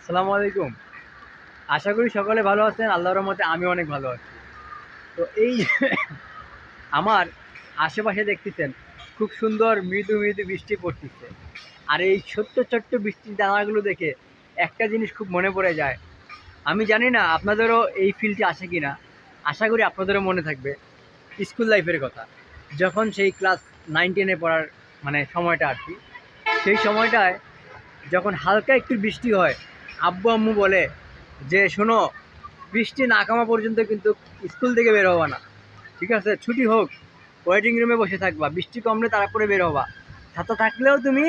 আসসালামু আলাইকুম। আশা করি সকলে ভালো আছেন, আল্লাহর রহমতে আমি অনেক ভালো আছি। তো এই আমার আশেপাশে দেখতেছেন, খুব সুন্দর মৃদু মৃদু বৃষ্টি পড়তেছে। আর এই ছোট্ট ছোট্ট বৃষ্টির দানাগুলো দেখে একটা জিনিস খুব মনে পড়ে যায়। আমি জানি না আপনাদেরও এই ফিলটি আসে কি না আশা করি আপনাদেরও মনে থাকবে। স্কুল লাইফের কথা, যখন সেই ক্লাস নাইন, টেনে পড়ার মানে সময়টা আর কি, সেই সময়টায় যখন হালকা একটু বৃষ্টি হয় আব্বু আম্মু বলে যে, শোনো, বৃষ্টি না কামা পর্যন্ত কিন্তু স্কুল থেকে বের হবা না। ঠিক আছে? ছুটি হোক, ওয়েটিং রুমে বসে থাকবা। বৃষ্টি কমলে তারপরে বের হবা। ছাতা থাকলেও তুমি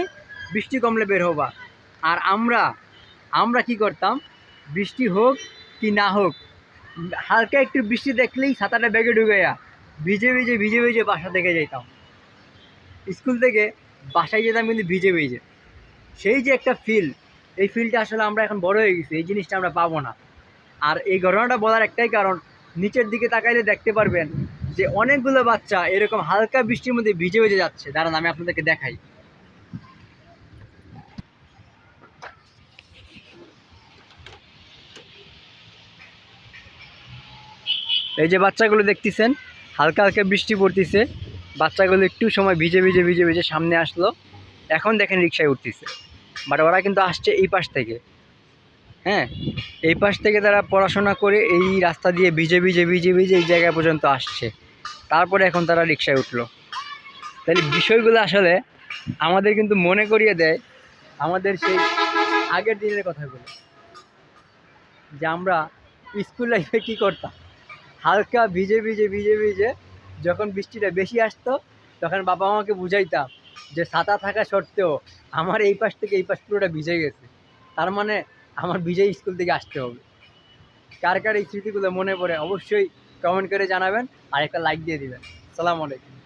বৃষ্টি কমলে বের হবা। আর আমরা আমরা কি করতাম? বৃষ্টি হোক কি না হোক, হালকা একটু বৃষ্টি দেখলেই ছাতাটা ব্যাগে ঢুকাইয়া ভিজে ভিজে ভিজে ভিজে বাসা থেকে যেতাম স্কুল থেকে বাসায় যেতাম কিন্তু ভিজে ভিজে। সেই যে একটা ফিল এই ফিলটা আসলে আমরা এখন বড় হয়ে গেছি, এই জিনিসটা আমরা পাবো না। আর এই ঘটনাটা বলার একটাই কারণ, নিচের দিকে তাকাইলে দেখতে পারবেন যে অনেকগুলো বাচ্চা এরকম হালকা বৃষ্টির মধ্যে ভিজে ভিজে যাচ্ছে। দাঁড়ান, আমি আপনাদেরকে দেখাই। এই যে বাচ্চাগুলো দেখতেছেন, হালকা হালকা বৃষ্টি পড়তেছে। বাচ্চাগুলো একটু সময় ভিজে ভিজে ভিজে ভিজে সামনে আসলো। এখন দেখেন রিক্সায় উঠতেছে। বাট ওরা কিন্তু আসছে এই পাশ থেকে। হ্যাঁ এই পাশ থেকে তারা পড়াশোনা করে এই রাস্তা দিয়ে ভিজে ভিজে ভিজে ভিজে এই জায়গা পর্যন্ত আসছে। তারপরে এখন তারা রিক্সায় উঠল। তাহলে বিষয়গুলো আসলে আমাদের কিন্তু মনে করিয়ে দেয় আমাদের সেই আগের দিনের কথাগুলো। যে আমরা স্কুল লাইফে কী করতাম? হালকা ভিজে ভিজে ভিজে ভিজে যখন বৃষ্টিটা বেশি আসতো, তখন বাবা মাকে বুঝাইতাম যে সাতা থাকা সত্ত্বেও আমার এই পাশ থেকে এই পাশ পুরোটা ভিজে গেছে। তার মানে আমার ভিজে স্কুল থেকে আসতে হবে। কার কার এই স্মৃতিগুলো মনে পড়ে অবশ্যই কমেন্ট করে জানাবেন আর একটা লাইক দিয়ে দিবেন। সালাম আলাইকুম।